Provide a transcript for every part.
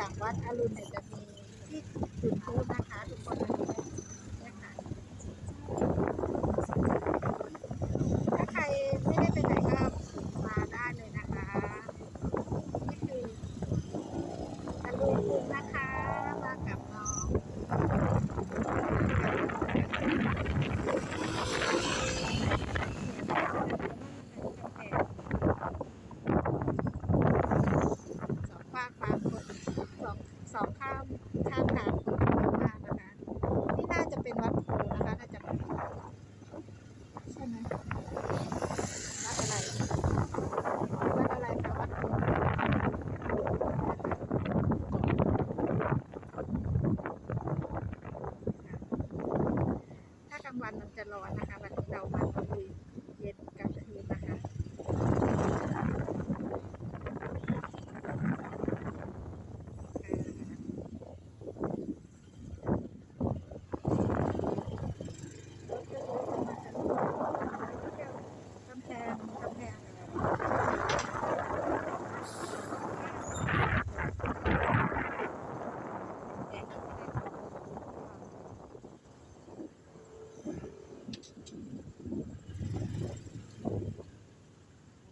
หลังวัดอรุณเนี่ยจะมีที่จุดพลุนะคะทุกคนเนี่ยค่ะถ้าใครไม่ได้ไปไหนก็มาได้เลยนะคะ นี่คืออรุณนะคะ มากับน้อง สองฝากฟ้าคนสองสอง ข้ามข้ามทางคนเยอะมากนะคะนี่น่าจะเป็นวัดโพนะคะน่าจะเป็นใช่ไหมวัดอะไรวัดอะไรคะวัดโพถ้ากลางวันมันจะร้อนนะคะ วันนี้เรามาตะลุยเย็นกลางคืนนะคะ กำแพงกำแพงอะไร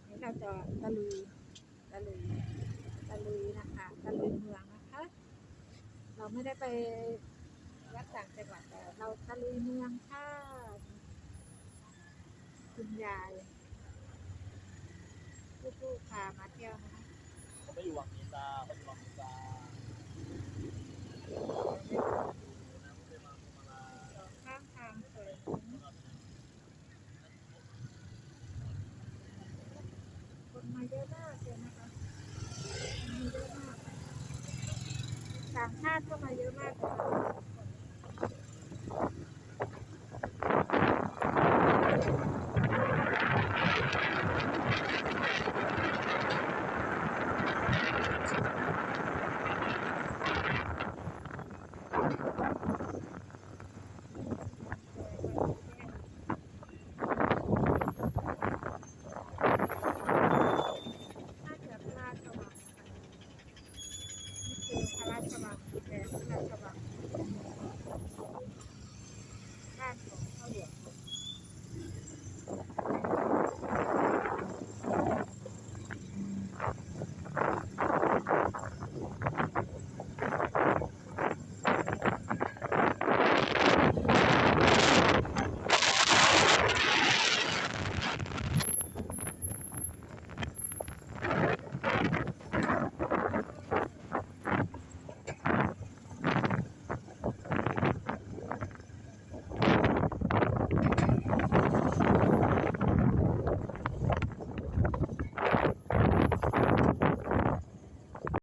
นี่เราจะตะลุยตะลุยตะลุยนะคะตะลุยเมืองนะคะ เราไม่ได้ไปวัดต่างจังหวัดแต่เราตะลุยเมืองค่ะคุณยายผู้ๆพามาเที่ยวนะคะผมไม่อยู่วังนี้จ้าไม่อยู่วังนี้จ้านะไม่ได้มาพมาลา สองข้างทางสวยคนมา เยอะมากเลยนะคะคนเยอะมากต่างชาติก็มาเยอะมากเลย